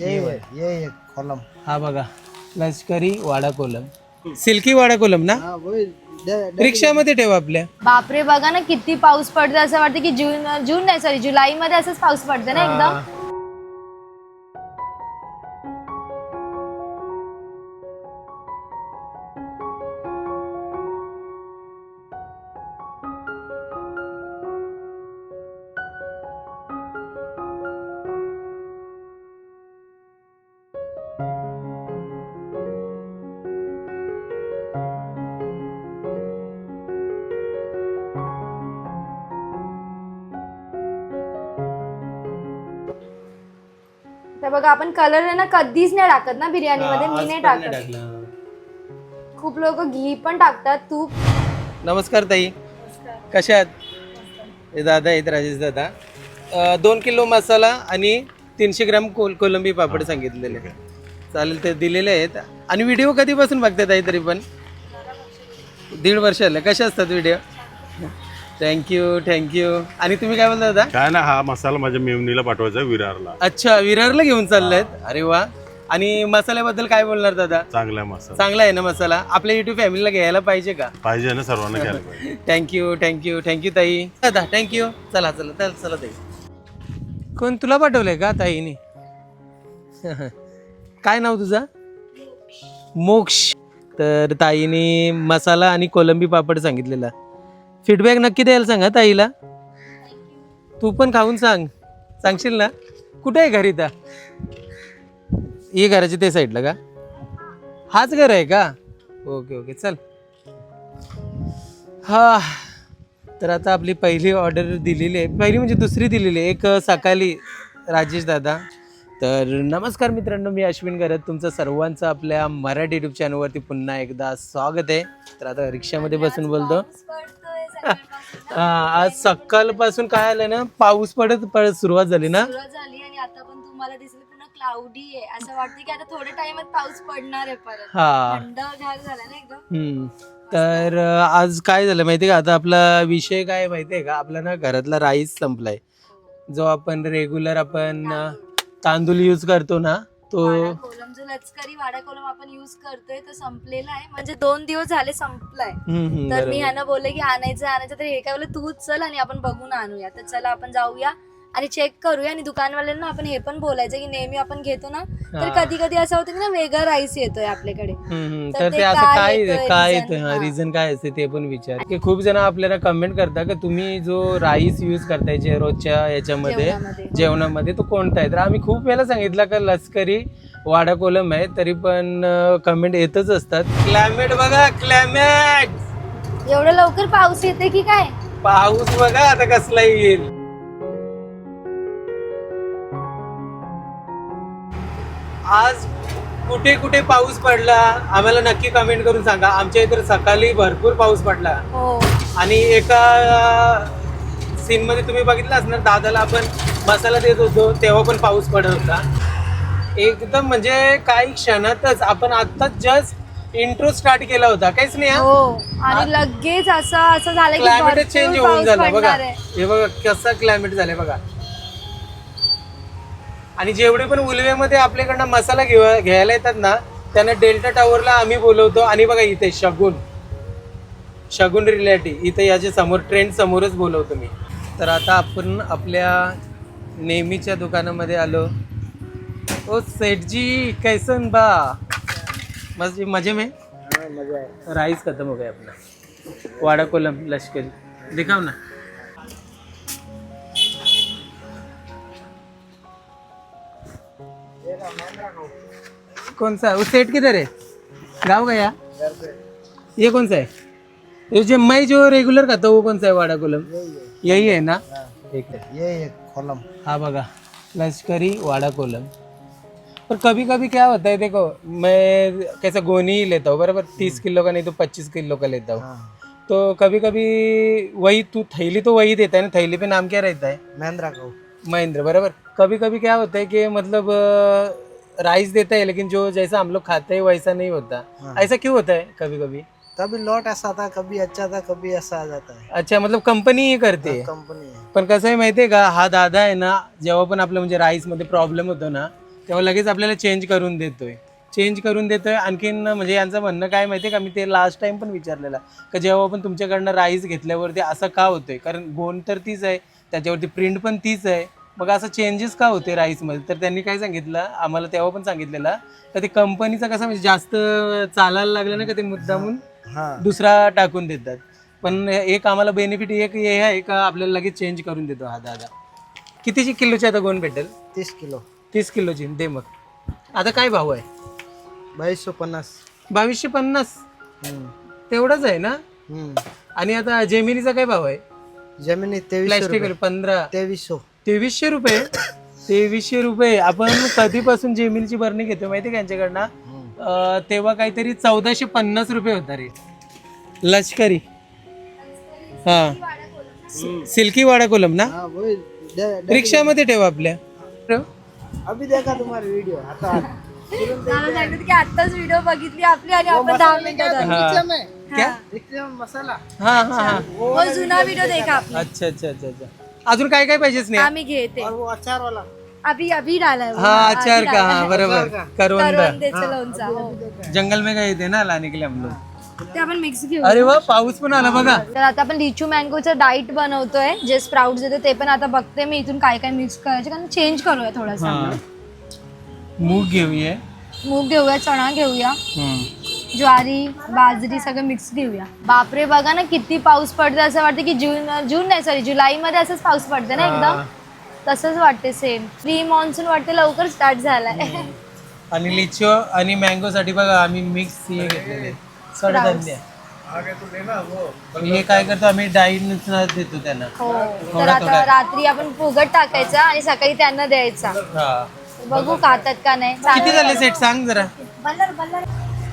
ये ये ये कॉलम. हा बघा. लष्करी वाडा कोलम सिल्की वाडा कोलम ना? हाँ रिक्षामध्ये ठेवा आपल्या. बापरे बघा ना किती पाऊस पडतो असं वाटतं की जून जून नाही सॉरी जुलै मध्ये असंच पाऊस पडतो ना एकदम? बघा आपण कलर आहे ना कधीच नाही टाकत ना बिर्याणीमध्ये मी नाही टाकत. खूप लोक घी पण टाकतात तूप. नमस्कार ताई. कशा आहात? हे दादा आहेत राजेश दादा. अं, दोन किलो मसाला आणि तीनशे ग्राम कोल कोलंबी पापड सांगितलेले. चालेल ते दिलेले आहेत. आणि व्हिडिओ कधीपासून बघतात ताई तरी पण? दीड वर्ष आलं कसे असतात व्हिडिओ? Thank you thank you. आणि तुम्ही काय बोलता दादा? काय ना हा मसाला माझ्या मेवणीला पाठवायचा विरारला. अच्छा विरारला घेऊन चाललेत? अरे वा. आणि मसाल्याबद्दल काय बोलणार दादा? चांगला मसाला. चांगला आहे ना मसाला? आपल्या युट्यूब फॅमिलीला घ्यायला पाहिजे का? पाहिजे ना सर्वांना घ्यायला पाहिजे. थँक्यू थँक्यू थँक्यू ताई. दादा थँक्यू. चला चला चला चला ताई. कोण तुला पाठवलंय का ताईने? काय नाव तुझं? मोक्ष. तर ताईने मसाला आणि कोलंबी पापड सांगितलेला. फीडबॅक नक्की द्यायला सांगा ताईला. तू पण खाऊन सांग. सांगशील ना? कुठे आहे घरी त्या ये घराची ते साईडला का? हाच घर आहे का? ओके ओके चल. हा. तर आता आपली पहिली ऑर्डर दिलेली आहे. पहिली म्हणजे दुसरी दिलेली आहे. एक सकाळी राजेश दादा. तर नमस्कार मित्रांनो मी अश्विन गरत तुमचं सर्वांचं आपल्या मराठी युट्यूब चॅनलवरती पुन्हा एकदा स्वागत आहे. तर आता रिक्षामध्ये बसून बोलतो. हा, आज सकाळपासून काय आलं ना पाऊस पडत पडत सुरुवात झाली ना. सुरुवात झाली आणि आता पण तुम्हाला दिसलं पुन्हा क्लाउडी आहे. असं वाटतं की आता थोड्या टाइमात पाऊस पडणार आहे परत. हा. थंडगार झाला ना एकदम. हम्म. तर अं, आज काय झालं माहितीये का? आता आपला विषय काय माहितीये का? आपला ना घरातला राईस संपलाय. जो आपण रेग्युलर आपण अं, तांदूळ. यूज करतो ना तो वाडा कोलम जो लचकरी वाडा कोलम आपण युज करतोय तो संपलेला आहे. म्हणजे दोन दिवस झाले संपलाय. हम्म, हम्म, तर मी. ह्यानं बोलले की आणायचं आणायचं. तर हे काय बोलले तूच चल आणि आपण बघून आणूया. तर चला आपण जाऊया. आणि चेक करूया आणि दुकानवाल्यांना आपण हे पण बोलायचं की नेहमी आपण घेतो ना तर हा. कधी कधी असं होतं की ना वेगळा राईस येतोय आपल्याकडे हम्म. तर ते असं काय काय येतोय काय reason? येतं हा. रिझन काय असते ते पण विचार की खूप जण आपल्याला कमेंट करतात की तुम्ही जो राईस यूज करताय जे रोजच्या याच्यामध्ये जेवणामध्ये. जेवणामध्ये तो कोणता आहे तर आम्ही खूप वेळा सांगितलं का लष्करी वाडा कोलम आहे तरी पण कमेंट येतच असतात क्लायमेट बघा क्लायमेट एवढं लवकर पाऊस येते की काय पाऊस बघा आता कसला येईल आज कुठे कुठे पाऊस पडला आम्हाला नक्की कमेंट करून सांगा. आमच्या इथे सकाळी भरपूर पाऊस पडला. हो. आणि एका सीन मध्ये तुम्ही बघितलं असणार दादाला आपण मसाला देत होतो तेव्हा पण पाऊस पडत होता. एकदम म्हणजे काही क्षणातच आपण आत्ताच जस्ट इंट्रो स्टार्ट केला होता. काहीच नाही हा? हो आणि लगेच असं असं झालं की क्लायमेट भरपूर चेंज होऊन पाऊस झालं. बघा पडणार आहे. हे बघा कसं क्लायमेट झालंय बघा. आणि जेवढे पण उलवेमध्ये आपल्याकडनं मसाला घेऊ घ्यायला येतात ना त्यांना डेल्टा टावरला आम्ही बोलवतो. आणि बघा इथे शगुन. शगुन रिलेटी इथे याच्या समोर ट्रेंड समोरच बोलवतो मी. तर आता आपण आपल्या नेहमीच्या दुकानामध्ये आलो. ओ सेठजी कैसन बा? मजे मजे में? हाँ, मजा राइस खत्म हो गया अपना. वाड़ा कोलम लश्करी. दिखाओ ना. कौन सा वो सेट किधर है गाँव गया घर पे ये कौन सा है ये जो मैं जो रेगुलर खाता हूँ वो कौन सा है वाड़ा कोलम? यही है ना? ठीक है ये ये कॉलम हाँ बघा. लश्करी वाड़ा कोलम. पर कभी कभी क्या होता है देखो मैं कैसा गोनी ही लेता हूँ बराबर तीस किलो का नहीं तो पच्चीस किलो का लेता हूँ। हाँ। तो कभी कभी वही तू थैली तो वही देता है ना? थैली पे नाम क्या रहता है? महिंद्रा को। महेंद्र बराबर? कभी कभी क्या होता है कि मतलब राइस देता है लेकिन जो जैसा हम लोग खाते हैं वैसा नहीं होता। हाँ। ऐसा क्यों होता है कभी कभी कभी लॉट ऐसा था कभी अच्छा था कभी ऐसा आ जाता है। अच्छा मतलब कंपनी ही करते है। कंपनी है। पण कसं आहे माहितीये का हा दादा आहे ना जेव्हा पण आपलं म्हणजे राईसमध्ये प्रॉब्लेम होतो ना तेव्हा लगेच आपल्याला चेंज करून देतोय. चेंज करून देतोय आणखीन म्हणजे यांचं म्हणणं काय माहिती आहे का मी ते लास्ट टाइम पण विचारलेलं का जेव्हा आपण तुमच्याकडनं राईस घेतल्यावरती असं का होतंय? कारण गोंड तर तीच आहे त्याच्यावरती प्रिंट पण तीच आहे. मग असं चेंजेस का होते राईसमध्ये तर त्यांनी काय सांगितलं? आम्हाला तेव्हा पण सांगितलेलं. का ते कंपनीचा कसं म्हणजे जास्त चालायला लागलं ना का ते मुद्दामून दुसरा टाकून देतात. पण एक आम्हाला बेनिफिट एक हे आहे का आपल्याला लगेच चेंज करून देतो हा दादा. कितीची किलोची आता गोंड भेटेल? तीस किलो. तीस किलोची. दे मग. आता काय भाव आहे? बावीसशे पन्नास. बावीसशे पन्नास. तेवढाच आहे ना. आणि आता जेमिनीचा काय भाव आहे? जमिनी तेवीसशे प्लॅस्टिक पंधरा. तेवीसशे. तेवीसशे रुपये. तेवीसशे रुपये. आपण कधीपासून जेमिनीची बरणी घेतो माहिती आहे का यांच्याकडनं? हम्म. अं, तेव्हा काहीतरी चौदाशे पन्नास रुपये होता रे. लष्करी. हा. सिल्की वाडा कोलम ना? हाँ वही दे- दे- रिक्षामध्ये ठेवा आपल्या. अभी देखा तुम्हारा वीडियो आता मला सांगितलं की आत्ताच व्हिडिओ बघितली आपली आणि आपण दहा मिनिटात आलो. रिक्शा में क्या? रिक्शा में मसाला. हा हा हा. वो जुना व्हिडिओ देखा आपला. अच्छा अच्छा अच्छा अच्छा. अजून काय काय पाहिजे स्नेहा आम्ही घेते. और वो अचार वाला अभी अभी डालाय वो. हा अभी आचार का. हा बरोबर करवंद हो. जंगल में गए थे ना लाने के लिए हम लोग. ते आपण मिक्स घेऊ अरे वा पाऊस पण आला बघा. तर आता आपण लिचू मँगोचं डाईट बनवतोय जे स्प्राउट येते ते पण आता बघते मी इथून काय काय मिक्स करायचे कारण चेंज करूया थोडासा. हा. मूग घेऊया. मूग घेऊया चणा घेऊया. हम्म. ज्वारी बाजरी सगळं मिक्स घेऊया. बापरे बघा ना किती पाऊस पडतो असं वाटतं की जून जून नाही सॉरी जुलै मध्ये असंच पाऊस पडते ना एकदम? तसंच वाटते सेम प्री मान्सून वाटते लवकर स्टार्ट झालाय. आणि लिचो आणि मँगो साठी बघा आम्ही मिक्स हे घेतलेले कडधान्य हे काय करतो आम्ही डाईट देतो त्यांना. हो. तर थोडा आता थोडा. रात्री आपण फुगट टाकायचा आणि सकाळी त्यांना द्यायचा. हा. बघू खातात का नाही. किती झाले सेट सांग जरा. बल्लर बल्लर.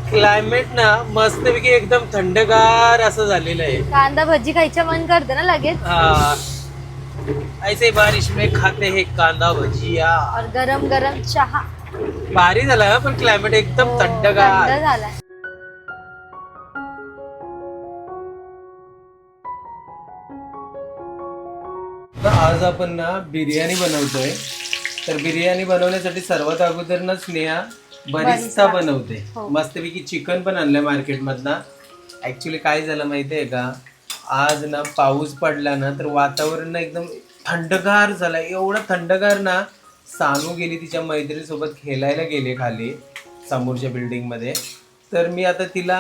क्लायमेट ना मस्तपैकी एकदम थंडगार असं झालेलं आहे. कांदा भजी खायचं मन करतं ना लगेच. हाँ. ऐसे बारिश में खाते हैं कांदा भजिया. और गरम गरम चहा. भारी झाला हा, पण क्लायमेट एकदम हो, थंडगार. थंड झालाय. तर आज आपण ना बिर्याणी बनवतोय. तर बिर्याणी बनवण्यासाठी सर्वात अगोदर ना स्नेहा बरिस्ता बनवते. हो. मस्तपैकी चिकन पण आणलंय मार्केटमधनं. ऍक्च्युली काय झालं माहितीये का? आज ना पाऊस पडला ना तर वातावरण ना एकदम थंडगार झालं एवढं थंडगार ना सानू गेली तिच्या मैत्रिणीसोबत खेळायला गेले खाली समोरच्या बिल्डिंगमध्ये तर मी आता तिला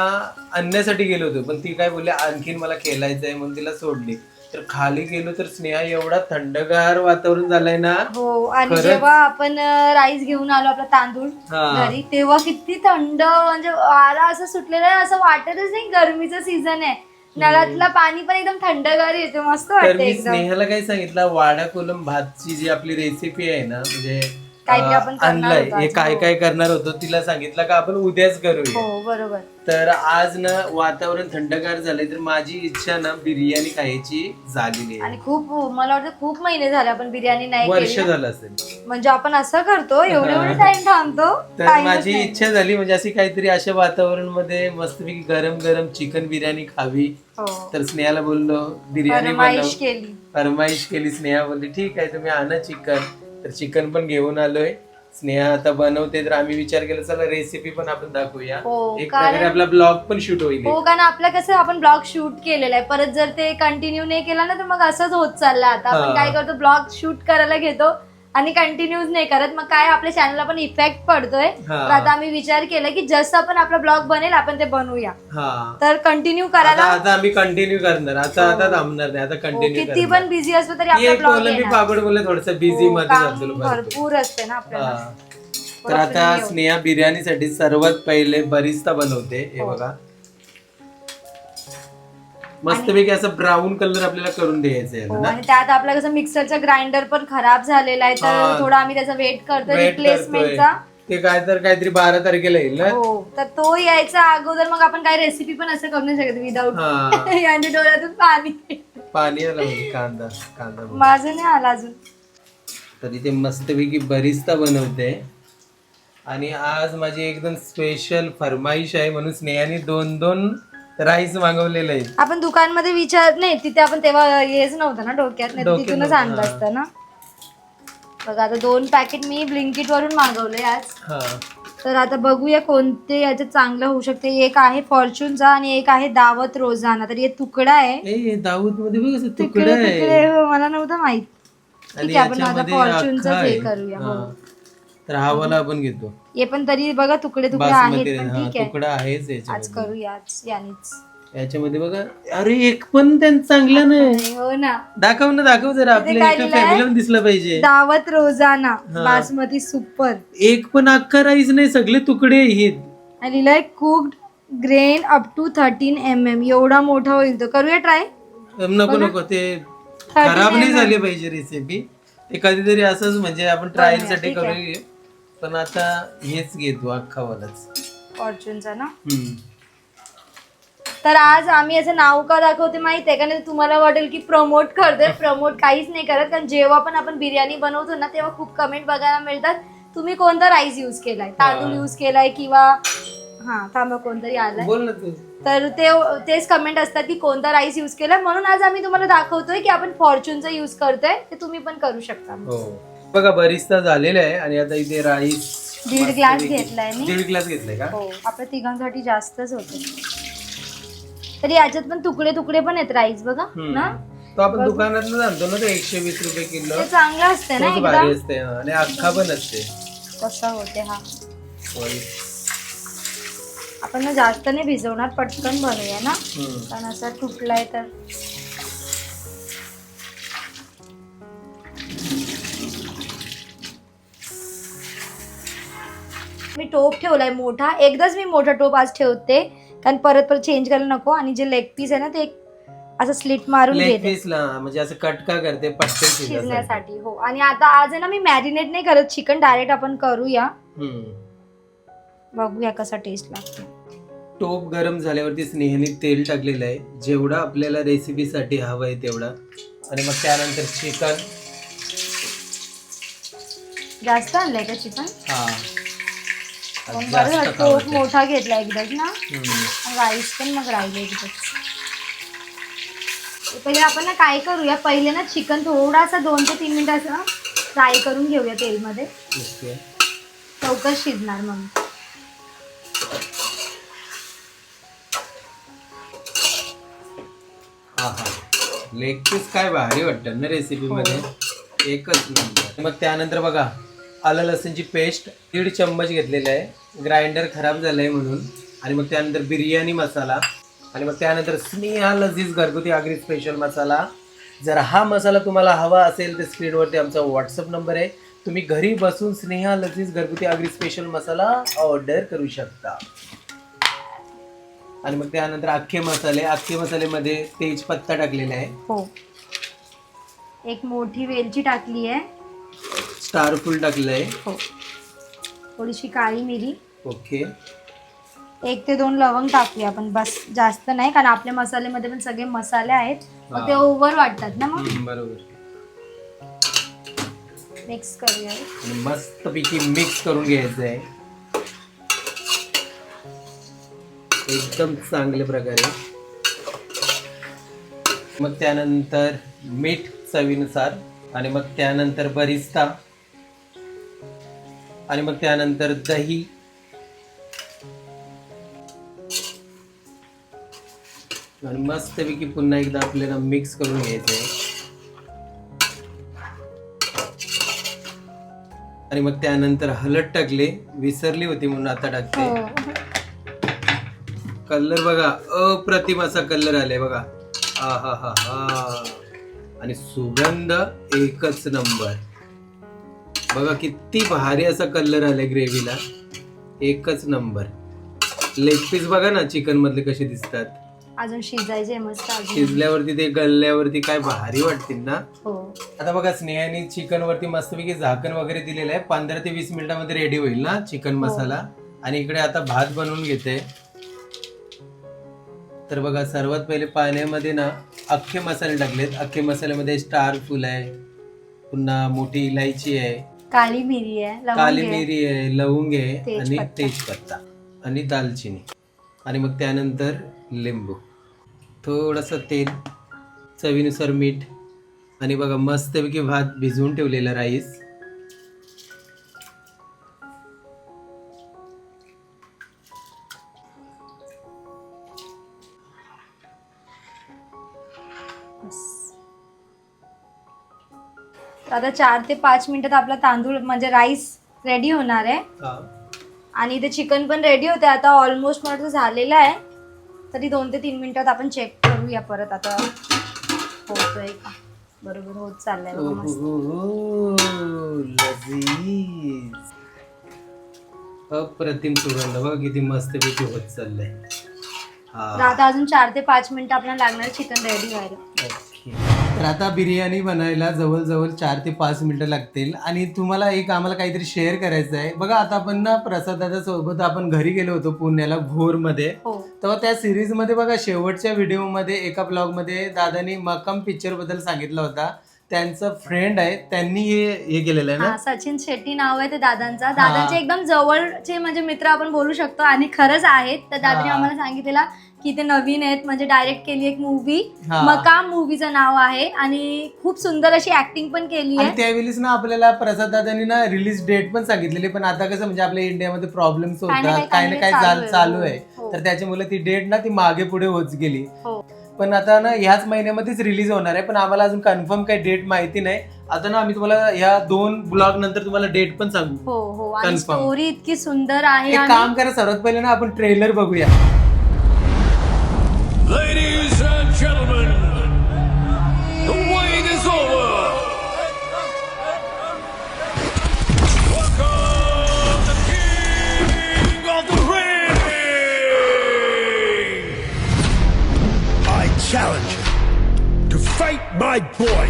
आणण्यासाठी गेलो होतो पण ती काय बोलली आणखीन मला खेळायचं आहे म्हणून तिला सोडली. तर खाली गेलो तर स्नेहा एवढा थंडगार वातावरण झालंय ना हो आणि खरंच? जेव्हा आपण राईस घेऊन आलो आपला तांदूळ हा. घरी तेव्हा किती थंड म्हणजे वारा असं सुटलेलं आहे असं वाटतच नाही गरमीचं सीझन आहे नळातलं पाणी पण एकदम थंडगार येते मस्त तर वाटतं मी एकदम स्नेहाला काय सांगितलं वाडा कोलम भातची जी आपली रेसिपी आहे ना म्हणजे आपण करणार आणलंय. होतो हे आज, काय हो. काय करणार होतो तिला सांगितलं का आपण उद्याच करूया. हो बरोबर. तर आज ना वातावरण थंडगार झालंय तर माझी इच्छा ना बिर्याणी खायची झालेली आहे आणि खूप मला वाटतं खूप महिने झाले आपण बिर्याणी नाही वर्ष केली ना. झालं असेल. म्हणजे आपण असं करतो एवढे एवढे टाइम थांबतो तर माझी नाही. इच्छा झाली म्हणजे अशी काहीतरी अशा वातावरणमध्ये मस्तपैकी गरम गरम चिकन बिर्याणी खावी. हो. तर स्नेहाला बोललो बिर्याणी बनव. फरमाईश केली. फरमाईश केली स्नेहा बोलली ठीक आहे तुम्ही आणा चिकन. तर चिकन पण घेऊन आलोय. स्नेहा आता बनवते तर आम्ही विचार केला चला रेसिपी पण आपण दाखवूया. हो, एक कारण- प्रकारे आपला ब्लॉग पण शूट होईल हो कारण आपलं कसं आपण ब्लॉग शूट केलेला आहे. परत जर ते कंटिन्यू नाही केला ना तर मग असंच होत चाललंय आता हा. आपण काय करतो ब्लॉग शूट करायला घेतो. आणि कंटिन्यूज नाही करत. मग काय आपल्या चॅनलला पण इफेक्ट पडतोय. हा. तर आता आम्ही विचार केला की जसं आपण आपला ब्लॉग बनेल आपण ते बनवूया. हा. तर कंटिन्यू आता करायला आता आम्ही कंटिन्यू करणार. आता आता थांबणार नाही. आता हो, कंटिन्यू किती पण बिझी असलो तरी आपला एक ब्लॉग बोललं मी पापड बोलले थोडस बिझी मध्ये जातो भरपूर. भरपूर असते ना आपल्याला. हा. तर आता स्नेहा बिर्याणीसाठी सर्वात पहिले बरिस्ता बनवते हे हो. बघा. मस्तपैकी असं ब्राऊन कलर आपल्याला करून द्यायचं हो, आहे ना. आणि त्यात आपला कसं मिक्सरचा ग्राइंडर पण खराब झालेला आहे तर हा. थोडा आम्ही त्याचा वेट करतो करतोय. रिप्लेसमेंटचा ते काय तर काहीतरी बारा तारखेला येईल ना? हो तर तो यायचा अगोदर मग आपण काय रेसिपी पण असं करू नाही शकत विदाऊट हा. यांच्या डोळ्यातून पाणी पाणी आलं म्हणजे कांदा कांदा बघ. माझं नाही आला अजून. तर इथे मस्तपैकी बरिस्ता बनवते. आणि आज माझी एकदम स्पेशल फरमाईश आहे म्हणून स्नेहाने दोन दोन राईस मागवलेले आहेत आपण दुकानमध्ये विचार नाही तिथे आपण तेव्हा हेच नव्हतं ना डोक्यात नाही डोक्यात तिथूनच नव्हतं, आणलं हा. असतं ना. बघा आता दोन पॅकेट मी ब्लिंकिट वरून मागवले आज. हा. तर आता बघूया कोणते याच्यात चांगलं होऊ शकते. एक आहे फॉर्च्यूनचा आणि एक आहे दावत रोजाना. तर हे तुकडा आहे. ए दाऊदमध्ये बघ असं तुकडे तुकडा तुकडे आहे हो, मला नव्हतं माहीत. ठीक आहे, आपण आता याच्यामध्ये फॉर्च्यूनचंच अख्खा हे आहे. करूया, हो. हा. तर हा वाला आपण घेतो. हे पण तरी बघा तुकडे तुकडे आहेत पण हा ठीक आहे. तुकडा आहेच आज याच्यामध्ये. करूया आज यानेच. याच्यामध्ये बघा अरे एक पण त्यांचं चांगलं नाही. हो ना. दाखव ना दाखव जरा आपल्या काय एका लिहिलंय? फॅमिलीला दिसलं पाहिजे. दावत रोजाना बासमती सुपर. एक पण अख्खा राईस नाही सगळे तुकडे आहेत. आणि लिहिलंय cooked grain up to thirteen M M एवढा मोठा होईल तो करूया ट्राय अम, नको नको. ते खराब नाही झाली पाहिजे रेसिपी ते कधीतरी असंच म्हणजे आपण ट्रायलसाठी ठीक आहे. करूया. पण आता हेच घेतो अख्खा वालाच फॉर्च्यूनचा ना. तर आज आम्ही याचं नाव का दाखवते माहिती आहे का? नाही तुम्हाला वाटेल की प्रमोट करतोय. प्रमोट काहीच नाही करत. कारण जेव्हा पण आपण बिर्याणी बनवतो ना तेव्हा खूप कमेंट बघायला मिळतात. तुम्ही कोणता राईस यूज केलाय? तांदूळ यूज केलाय किंवा हा थांबा कोणतरी आलाय. बोल ना तू. तर ते तेच कमेंट असतात की कोणता राईस यूज केलाय. म्हणून आज आम्ही तुम्हाला दाखवतोय की आपण फॉर्च्यूनचा यूज करतोय. ते तुम्ही पण करू शकता. हो. बघा बरिस्ता झालेला आहे आणि आता इथे राईस दीड ग्लास घेतलाय मी. दीड ग्लास घेतलाय का? हो आपल्या तिघांसाठी जास्तच होते. तर याच्यात पण तुकडे तुकडे पण आहेत राईस बघा. ना? तो आपण दुकानात आणतो ना ते एकशे वीस रुपये किलो. ते चांगलं असते ना भारी असते. आणि अख्खा पण असते कसा होते हा. आपण ना जास्त नाही भिजवणार पटकन बनवूया ना. कारण असा तुटलाय तर. मी टोप ठेवलाय मोठा. एकदाच मी मोठा टोप आज ठेवते. कारण परत परत चेंज करायला नको आणि जे लेग पीस आहे ना ते एक असं स्लिट मारून लेग घेते. पीसला म्हणजे असं कटका करते? पटकन शिजण्यासाठी शिजण्यासाठी. हो. आणि आता आज आहे ना मी मॅरिनेट नाही करत. चिकन डायरेक्ट आपण करूया. हम्म. बघूया कसा टेस्ट लागतो. टोप गरम झाल्यावरती स्नेहनी तेल टाकलेलं आहे. जेवढं आपल्याला रेसिपीसाठी हवं आहे तेवढं. आणि मग त्यानंतर चिकन जास्त आणलंय का चिकन हा. बरं झालं, टोप मोठा घेतला एकदाच ना. राईस पण मग राहिले एकदाच पहिले आपण ना काय करूया? पहिले ना चिकन थोडासा दोन ते तीन मिनिटं असं फ्राय करून घेऊया तेलमध्ये. ओके. लवकर शिजणार मग. हा हा. लेग पीस काय भारी वाटतं ना रेसिपी मध्ये. एकच नंबर मग त्यानंतर बघा. आलं लसूणची पेस्ट दीड चम्मच घेतलेली आहे. ग्राइंडर खराब झालंय म्हणून. आणि मग त्यानंतर बिर्याणी मसाला. आणि मग त्यानंतर स्नेहा लजीज घरगुती आगरी स्पेशल मसाला. जर हा मसाला तुम्हाला हवा असेल तर स्क्रीनवरती आमचा व्हॉट्सअप नंबर आहे. तुम्ही घरी बसून स्नेहा लजीज घरगुती आगरी स्पेशल मसाला ऑर्डर करू शकता. आणि मग त्यानंतर अख्खे मसाले. अख्खे मसाल्यामध्ये तेजपत्ता टाकलेला आहे. हो. एक मोठी वेलची टाकली आहे. स्टार फुल टाकलेलं आहे हो. थोडीशी काळी मिरी. ओके. एक ते दोन लवंग टाकूया आपण. बस जास्त नाही कारण आपल्या मसाल्यामध्ये पण सगळे मसाले आहेत. मग ते हा. ओव्हर वाटतात ना मग? हम्म, बरोबर. मिक्स करूया. आणि मस्तपैकी मिक्स करून घ्यायचं आहे एकदम चांगल्या प्रकारे. मग त्यानंतर मीठ चवीनुसार आणि मग त्यानंतर बरिस्ता. आणि मग त्यानंतर दही. आणि मस्तपैकी पुन्हा एकदा आपल्याला मिक्स करून घ्यायचं आहे आणि मग त्यानंतर हळद टाकले. विसरली होती म्हणून आता टाकते. हो. कलर बघा अप्रतिम असा कलर आलाय बघा. हा हा हा हा आणि सुगंध एकच नंबर. बघा किती भारी असा कलर आलाय ग्रेव्हीला. एकच नंबर. लेग पीस बघा ना चिकन मधले कसे दिसतात. अजून शिजायचे मस्त अजून. शिजल्यावरती ते गलल्यावरती काय भारी वाटतील ना. हो. आता बघा स्नेहाने चिकन वरती मस्तपैकी झाकण वगैरे दिलेलं आहे. पंधरा ते वीस मिनिटामध्ये रेडी होईल ना चिकन मसाला. आणि इकडे आता भात बनवून घेते. तर बघा सर्वात पहिले पाण्यामध्ये ना अख्खे मसाले टाकलेत अख्खे मसाल्यामध्ये स्टार फुल आहे पुन्हा मोठी इलायची आहे काळी मिरी आहे लवंग काली. मिरी आहे लवंग आहे आणि तेजपत्ता. तेजपत्ता आणि दालचिनी आणि मग त्यानंतर लिंबू थोडंसं तेल चवीनुसार मीठ आणि बघा मस्तपैकी भात भिजवून ठेवलेला राईस तर आता चार ते पाच मिनिटात आपला तांदूळ म्हणजे राईस रेडी होणार आहे. आणि इथे चिकन पण रेडी होते आता ऑलमोस्ट मला वाटतं झालेलं आहे. तरी दोन ते तीन मिनिटात आपण चेक करूया परत. आता होतोय का? बरोबर होत चाललंय मस्त. अप्रतिम सुगंध. बघा किती मस्तपैकी होत चाललंय. तर आता अजून चार ते पाच मिनिटं आपल्याला लागणार चिकन रेडी व्हायला. तर आता बिर्याणी बनायला जवळजवळ चार ते पाच मिनिटं लागतील. आणि तुम्हाला एक आम्हाला काहीतरी शेअर करायचं आहे बघा आता आपण ना प्रसाद दादा सोबत आपण घरी गेलो होतो पुण्याला भोरमध्ये. हो. तेव्हा त्या सिरीजमध्ये बघा शेवटच्या व्हिडिओमध्ये एका ब्लॉगमध्ये दादानी मकम पिक्चरबद्दल सांगितलं होता. त्यांचं फ्रेंड आहे त्यांनी हे हे केलेलं आहे ना? सचिन शेट्टी नाव आहे ते दादांचा. दादांचे एकदम जवळचे म्हणजे मित्र आपण बोलू शकतो आणि खरंच आहेत. तर दादाने. आम्हाला सांगितलेला की ते नवीन आहेत. म्हणजे डायरेक्ट केली एक मूवी हा. मकाम मूवीचं नाव आहे. आणि खूप सुंदर अशी ऍक्टिंग पण केली आणि आहे त्यावेळेस ना आपल्याला प्रसाद दादांनी ना रिलीज डेट पण सांगितलेली. पण आता कसं म्हणजे आपल्या इंडियामध्ये प्रॉब्लेम्स काही ना होतात. काही काही ना काही चालू चाल- आहे. चालू आहे. हो. तर त्याच्यामुळे ती डेट ना ती मागे पुढे होत गेली. हो. पण आता ना ह्याच महिन्यामध्येच रिलीज होणार आहे. पण आम्हाला अजून कन्फर्म काही डेट माहिती नाही. आता ना आम्ही तुम्हाला ह्या दोन ब्लॉग नंतर तुम्हाला डेट पण सांगू. हो हो. आणि Confirm. स्टोरी इतकी सुंदर आहे एक आणि काम करा सर्वात पहिले ना आपण ट्रेलर बघूया. My boy.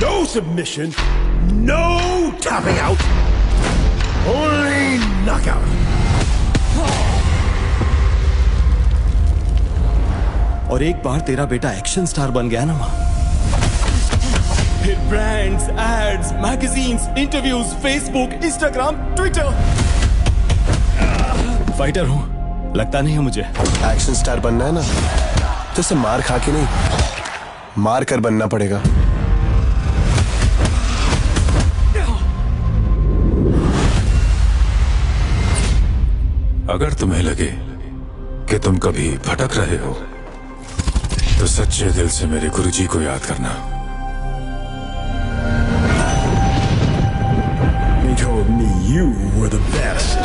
No submission, no tapping out, only knockout. और एक बार तेरा बेटा एक्शन स्टार बन गया ना माँ। फिर brands ads magazines interviews Facebook Instagram Twitter fighter हूँ। लगता नहीं है मुझे। एक्शन स्टार बनना है ना? तो इसे मार खा के नहीं। मार कर बनना पड़ेगा अगर तुम्हें लगे कि तुम कभी भटक रहे हो तो सच्चे दिल से मेरे गुरुजी को याद करना They told me you were the best.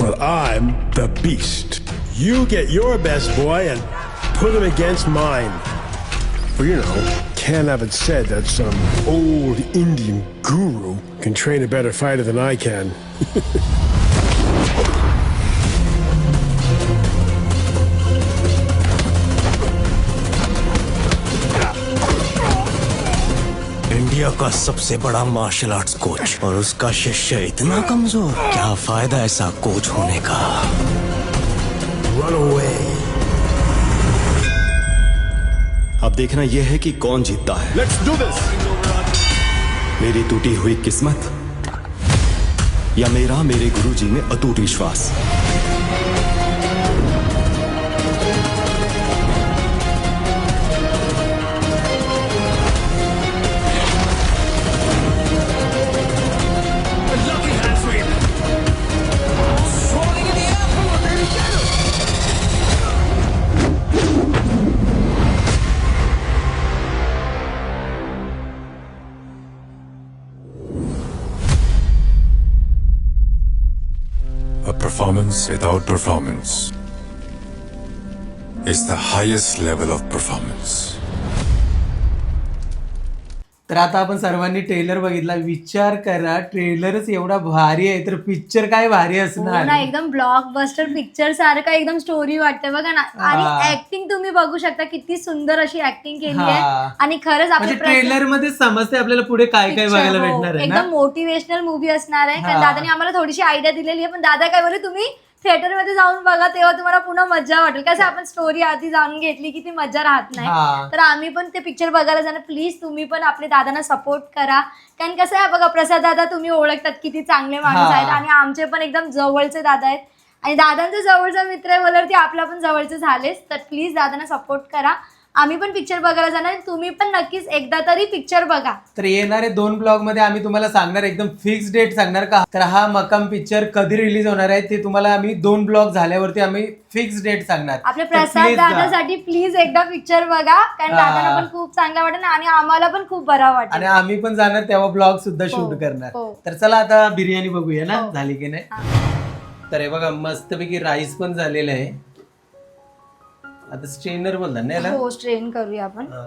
Well, I'm the beast. You get your best boy and put him against mine. Well, you know, can't have it said that some old Indian guru can train a better fighter than I can. India का सबसे बड़ा marshal arts coach और उसका शिष्य इतना कमजोर क्या फायदा ऐसा कोच होने का Run away. देखना यह है कि कौन जीतता है Let's do this. मेरी टूटी हुई किस्मत या मेरा मेरे गुरुजी में अटूट विश्वास A performance without performance is the highest level of performance. तर आता आपण सर्वांनी ट्रेलर बघितला विचार करा ट्रेलरच एवढा भारी आहे तर पिक्चर काय भारी हो असणार ना एकदम ब्लॉकबस्टर पिक्चर सारखं एकदम स्टोरी वाटते बघा ना हा. आणि ऍक्टिंग तुम्ही बघू शकता किती सुंदर अशी ऍक्टिंग केली आहे हा. आणि खरंच म्हणजे आपल्या प्रश्न- ट्रेलरमध्ये समजते आपल्याला पुढे काय काय Picture, बघायला हो. भेटणार आहे ना एकदम मोटिवेशनल मूवी असणार आहे कारण हा. दादाने आम्हाला थोडीशी आयडिया दिलेली आहे पण दादा काय बोले तुम्ही थिएटरमध्ये जाऊन बघा तेव्हा तुम्हाला पुन्हा मजा वाटेल. कसं आपण स्टोरी आधी जाणून घेतली की ती मजा राहत. नाही. तर आम्ही पण ते पिक्चर बघायला जाणार. प्लीज तुम्ही पण आपल्या दादांना सपोर्ट करा. कारण कसं आहे बघा प्रसाद दादा तुम्ही ओळखतात किती चांगले माणूस. आहेत आणि आमचे पण एकदम जवळचे दादा आहेत. आणि दादांचा जवळचा मित्र आहे बोलल्यावरती आपला पण जवळचे झालेच. तर प्लीज दादांना सपोर्ट करा. आम्ही पण पिक्चर बघायला जाणार. तुम्ही पण नक्कीच एकदा तरी पिक्चर बघा तर येणारे दोन ब्लॉगमध्ये आम्ही तुम्हाला सांगणार एकदम फिक्स डेट सांगणार का तर हा मकाम पिक्चर कधी रिलीज होणार आहे ते तुम्हाला आम्ही दोन ब्लॉग झाल्यावरती आम्ही फिक्स डेट सांगणार आपल्या तर प्रसाद please जा. दादासाठी प्लीज एकदा पिक्चर बघा कारण हा. दादांना पण खूप चांगला वाटेल आणि आम्हाला पण खूप बरा आणि वाटेल आम्ही पण जाणार तेव्हा ब्लॉग सुद्धा शूट हो, करणार हो. तर चला आता बिर्याणी बघूया ना हो. झाली की नाही तर हे बघा मस्तपैकी राईस पण झालेलं आहे आता स्ट्रेनर बोलतात ना याला? हो स्ट्रेन करूया आपण. हा.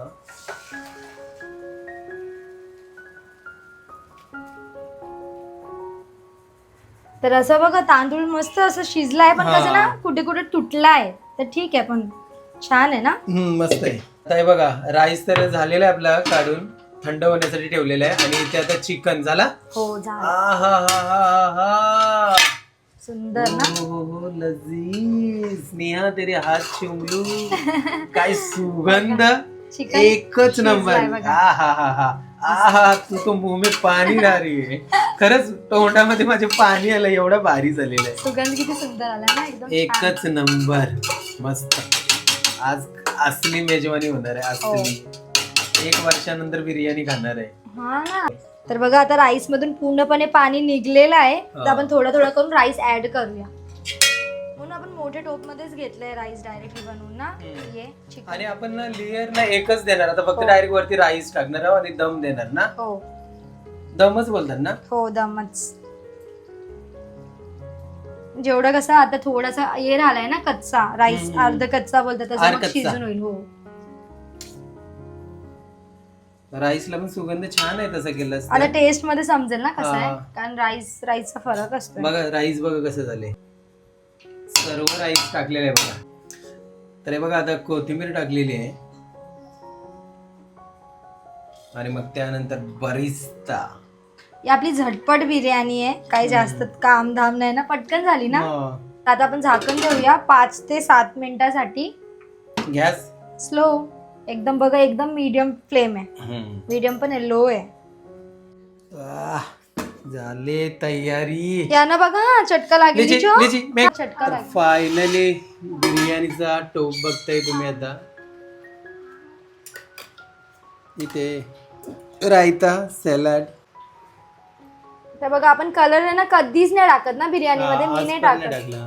तर असं बघा तांदूळ मस्त असं शिजलाय पण हा. कसं ना कुठे कुठे तुटलाय. तर ठीक आहे पण छान आहे ना? हम्म, मस्त आहे. आता हे बघा राईस तर झालेला आहे आपला काढून थंड होण्यासाठी ठेवलेला आहे. आणि इथे आता चिकन झाला? हो झालं. आहाहाहाहा. सुंदर ना? ओह, लजीज. स्नेहा तेरे हात चिमलू काय सुगंध. चिकन एकच शिजलाय नंबर. बघा. आहाहाहा. आहा तू तो मुंह में पाणी ला रही आहे. खरंच तोंडामध्ये माझे पाणी आलं एवढं भारी झालेलं आहे. सुगंध किती सुंदर आला ना एकदम छान. एकच नंबर. मस्त. आज असली मेजवानी होणार आहे असली. एक वर्षानंतर बिर्याणी खाणार आहे. हा. ना तर बघा आता राईस मधून पूर्णपणे पाणी निघलेलं आहे. तर हा. आपण थोडं थोडं करून राईस ऍड करूया. म्हणून आपण मोठ्या टोप मध्येच घेतलंय राईस डायरेक्टली बनवून ना. ये आणि आपण ना लेअर ना एकच देणार. आता फक्त हो. डायरेक्ट वरती राईस टाकणार आहोत आणि दम देणार ना? हो. दमच बोलतात ना? हो दमच. जेवढं कसं आता थोडासा हे राहिलाय ना कच्चा. राईस हम्म. अर्ध कच्चा बोलतात तसं मग. शिजून होईल. हो. राईसला पण सुगंध छान आहे तसं केलं असतं. आता टेस्टमध्ये समजेल ना कसं आहे? हा. कारण राईस राईसचा फरक असतो बघा राईस बघा कसं झाले सर्व राईस टाकलेले आहे बघा. तर हे बघा आता कोथिंबीर टाकलेली आहे. आणि मग त्यानंतर बरिस्ता ही आपली झटपट बिर्याणी आहे. काही जास्त काम धाम नाही ना? पटकन झाली ना? तर आता आपण झाकण देऊया पाच ते सात मिनिटासाठी. गॅस? स्लो एकदम बघा एकदम मीडियम फ्लेम आहे. मीडियम पण लो आहे. आह, झाले तयारी. यानं बघा हा, चटका लागेल लिची, लिचो. चटका लागेल. फायनली बिर्याणीचा टोप बघताय तुम्ही आता. इथे रायता सॅलड. तर बघा आपण कलर आहे ना कधीच नाही टाकत ना बिर्याणीमध्ये मी नाही टाकत. टाकला.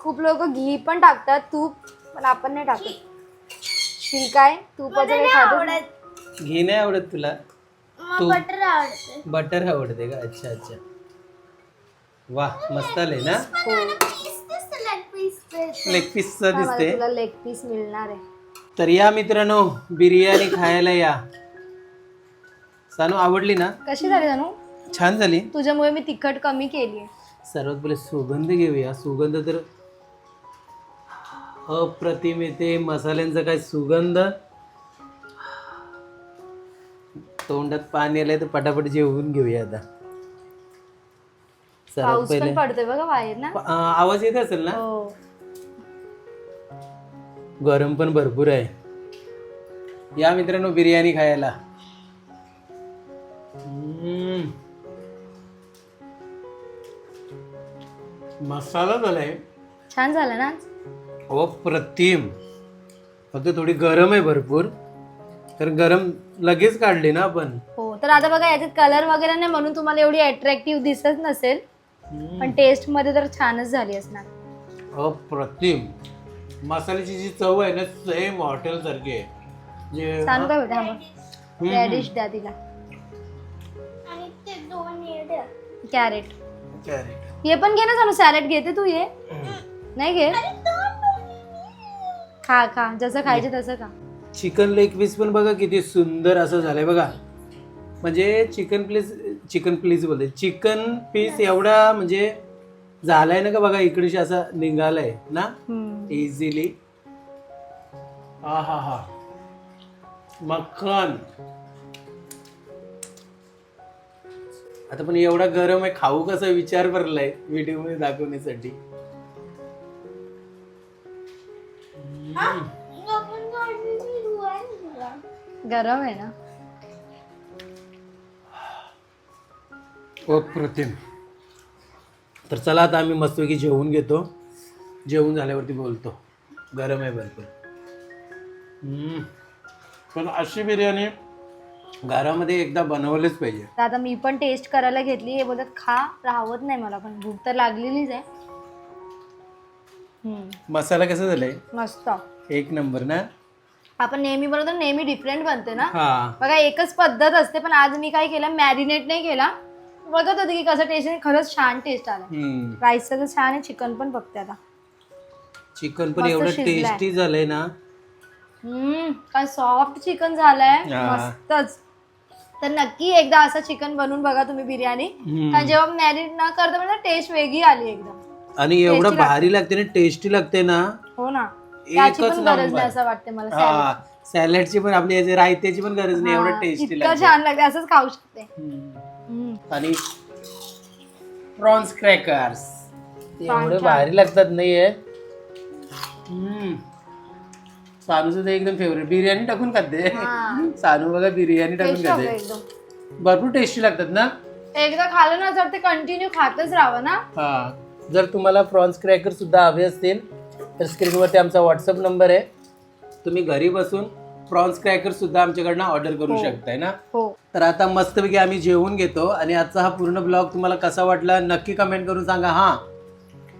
खूप लोक घी पण टाकतात तूप पण आपण नाही टाकत. ठीक आहे तुपाचं काही खातच नाही. घी नाही आवडत तुला. तू बटर आवडते. का? अच्छा अच्छा. वा मस्त आलंय ना? लेग पीस दिसते तुला लेग पीस मिळणार आहे. तर या मित्रांनो बिर्याणी खायला या. सानू आवडली ना? कशी झाली जानू छान झाली. तुझ्यामुळे मी तिखट कमी केली आहे सर्वात पहिले सुगंध घेऊया. सुगंध तर अप्रतिम येते मसाल्यांचा काय सुगंध? तोंडात पाणी आलंय तर पटापट जेवून घेऊया आता. सर्वात पाऊस पहिले. पण पडतोय बघा बाहेर ना. प- अं, आवाज येत असेल ना? हो. गरम पण भरपूर आहे. या मित्रांनो बिर्याणी खायला. हम्म. मसाला झालाय. छान झालं ना? अप्रतिम. फक्त थोडी गरम आहे भरपूर. तर गरम लगेच काढली ना आपण? हो तर आता बघा याच्यात कलर वगैरे नाही म्हणून तुम्हाला एवढी अट्रॅक्टिव्ह दिसत नसेल. पण टेस्टमध्ये तर छानच झाली असणार. अप्रतिम. मसाल्याची जी चव आहे ना सेम हॉटेल सारखी आहे. जे सांग काय होतं? हम्म. रॅडिश द्या तिला. कॅरेट कॅरेट हे पण घे ना सांगू सॅलेड घेते तू ये नाही घे खा खा. जसं खायचं तसं खा. चिकन लेग पीस पण बघा किती सुंदर असं झालंय बघा. म्हणजे चिकन प्लीज चिकन प्लीज बोलते. चिकन पीस एवढा म्हणजे झालाय ना का बघा इकडे असा निघालाय ना. इझिली हा हा हा मक्खन. आता पण एवढा गरम आहे खाऊ कसा विचार भरलाय व्हिडिओमध्ये दाखवण्यासाठी. गरम आहे ना. अप्रतिम. तर चला आता आम्ही मस्तपैकी जेवून घेतो. जेवून झाल्यावरती बोलतो. गरम आहे भरपूर. पण अशी बिर्याणी? घरामध्ये एकदा बनवलीच पाहिजे. तर आता मी पण टेस्ट करायला घेतली. हे बोलतात खा राहवत नाही मला पण. भूक तर लागलेलीच आहे. मसाला कसा झालाय? मस्त. एक नंबर ना? आपण नेहमी बनवतो नेहमी डिफरंट बनते ना? हा. बघा एकच पद्धत असते पण आज मी काय केलं मॅरिनेट नाही केला. बघत होते की कसं टेस्ट खरंच छान टेस्ट आला हम्म. राईस तर छान आहे चिकन पण बघते आता. चिकन पण मस्त एवढं शिजलंय. टेस्टी झालंय ना? हम्म काय सॉफ्ट चिकन झालंय हा. मस्तच. तर नक्की एकदा असं चिकन बनवून बघा तुम्ही बिर्याणी. हम्म. कारण जेव्हा मॅरिनेट न करता म्हणजे टेस्ट वेगळी आली एकदम. आणि एवढं. भारी लागते ना टेस्टी लागते ना हो ना त्याची एकच पण गरज नंबर. नाही असं वाटते मला हा सॅलडची पण आपली याची रायत्याची पण गरज नाही एवढं हा, टेस्टी इतकं लागते छान लागते असंच खाऊ शकते हम्म. हम्म. आणि प्रॉन्स क्रॅकर्स एवढे. भारी लागतात नाहीये. सानूचं तर एकदम फेवरेट बिर्याणी टाकून खाते हा. सानू बघा बिर्याणी टाकून खाते एकदम भरपूर टेस्टी लागतात ना एकदा खाल्लं ना तर ते कंटिन्यू खातच राहावं ना हा जर तुम्हाला प्रॉन्स क्रॅकर सुद्धा हवे असतील तर स्क्रीनवरती आमचा व्हॉट्सअप नंबर आहे. तुम्ही घरी बसून प्रॉन्स क्रॅकर सुद्धा आमच्याकडनं ऑर्डर करू हो. शकताय ना? हो. तर आता मस्तपैकी आम्ही जेवून घेतो आणि आजचा हा पूर्ण ब्लॉग तुम्हाला कसा वाटला नक्की कमेंट करून सांगा. हा.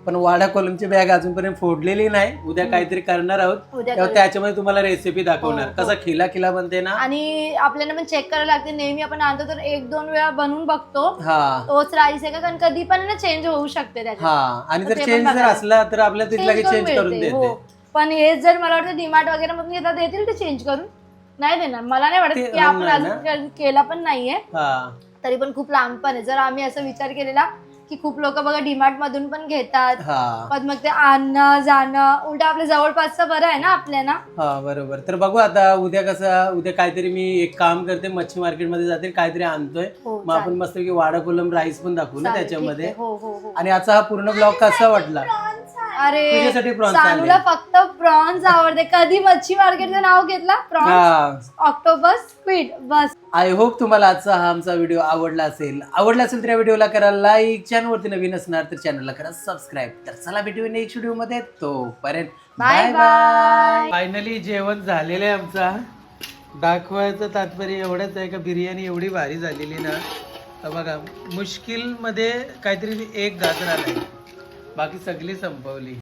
पण वाडा कोलमची बॅग अजूनपर्यंत फोडलेली नाही. उद्या काहीतरी करणार आहोत. उद्या तेव्हा करू. त्याच्यामध्ये तुम्हाला रेसिपी दाखवणार. हो, हो. कसा खिला खिला बनते ना? आणि आपल्याला पण चेक करायला लागते. नेहमी आपण आणतो तर एक दोन वेळा बनवून बघतो. हा. तोच राईस आहे का? कारण कधी पण ना चेंज होऊ शकते त्याच्यात. हा. आणि तर जर पण चेंज जर बघायला. असला तर आपल्याला तिथला Change चेंज करून मिळते, देते. हो. पण हे जर मला वाटतं डिमार्ट वगैरे मधून घेतात देतील ते चेंज करून. नाही देणार. मला नाही वाटत ते की आपण ना. अजून केला पण नाहीये. हा. तरी पण खूप लांब पण आहे. जर आम्ही असा विचार केलेला की खूप लोक बघा डीमार्ट मधून पण घेतात. हा. पण मग ते आणणं जाणं उलट आपल्या जवळपासचं बरं आहे ना आपल्याला हा बरोबर. तर बघू आता उद्या कसं उद्या काहीतरी मी एक काम करते मच्छी मार्केटमध्ये जाते काहीतरी आणतोय. हो, मग आपण मस्त वाडा कोलम राईस पण दाखवू ना चालेल, ठीक त्याच्यामध्ये. हो हो हो. आणि आजचा हा पूर्ण ब्लॉग कसा वाटला? अरे तुझ्यासाठी prawns सानूला आणले. फक्त प्रॉन्स आवडते. कधी मच्छी मार्केटचं नाव घेतला? प्रॉन्स हा. ऑक्टोबस स्पीड बस. आय होप तुम्हाला आजचा हा आमचा व्हिडिओ आवडला असेल. आवडला असेल तर या व्हिडिओला करा लाईक चॅनलवरती नवीन असणार तर चॅनलला करा सबस्क्राईब तर चला भेटू नेक्स्ट व्हिडिओमध्ये. तोपर्यंत Bye बाय फायनली जेवण झालेलं आहे आमचा. दाखवायचं तात्पर्य एवढंच आहे का बिर्याणी एवढी भारी झालेली ना. तर बघा मुश्किलमध्ये काहीतरी एक गाजर आलाय बाकी सगळी संपवली.